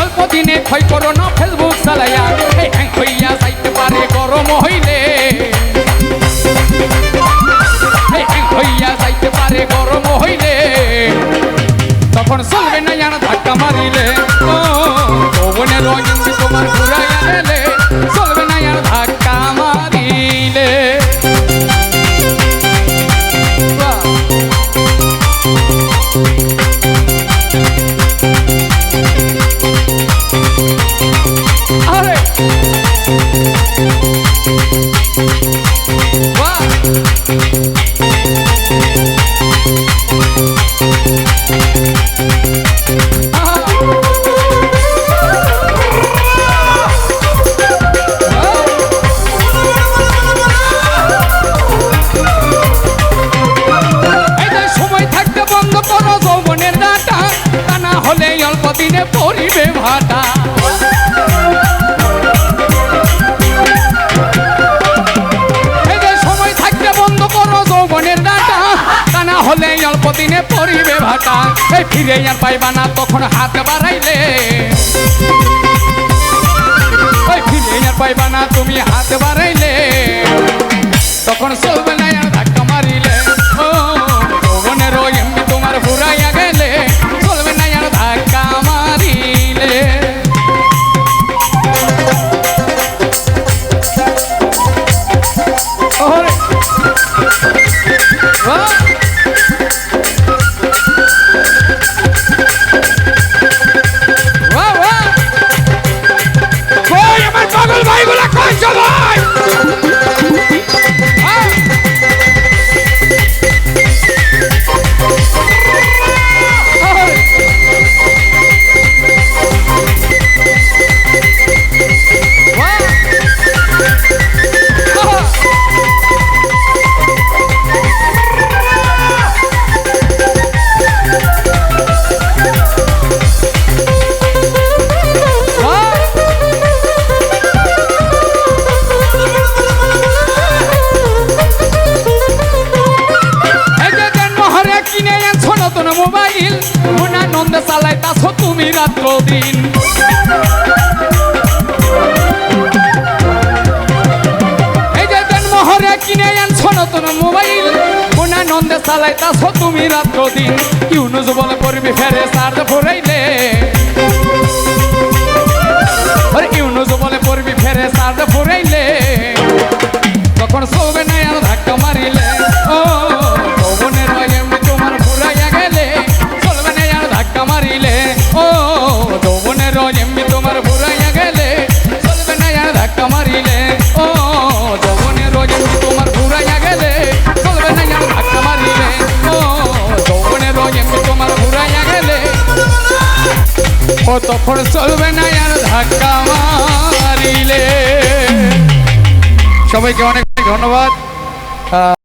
অল্প দিনে ক্ষয় করো না ফেসবুক চালাইয়া হ্যাং হইয়া যাইতে পারে, গরম হইলে। হ্যাং হইয়া যাইতে পারে, গরম হইলে। তখন চলবে না ধাক্কা মারিলে। ও তোমার ঘুরাইয়া এলে দিনে পরিবে ভাটা। সময় থাকতে বন্ধ করো যৌবনের ডাটা হলে অল্প দিনে ভাটা। এই ফিরে আর পাইবা না তখন হাত বাড়াইলে। ফিরে আর পাইবা না তুমি হাত বাড়াইলে। তখন চলবে না মনে আনন্দে চালাইতাছো তুমি রাত্র দিন। এই যে মহরে কিনে আনছো নতুন মোবাইল। আনন্দে চালাইতাছো তুমি রাত্র দিন। ইউনুস বলে করবি ফেরে চার্জ ফুরাইলে এমনি তোমার ফুরাইয়া গেলে ধাক্কা মারিলে। ও যৌবনের এমনি তোমার ফুরাইয়া গেলে চলবে ধাক্কা মারিলে। ও যৌবনের এমনি তোমার ফুরাইয়া গেলে। তখন চলবে না আর ধাক্কা মারিলে। সবাইকে অনেক ধন্যবাদ।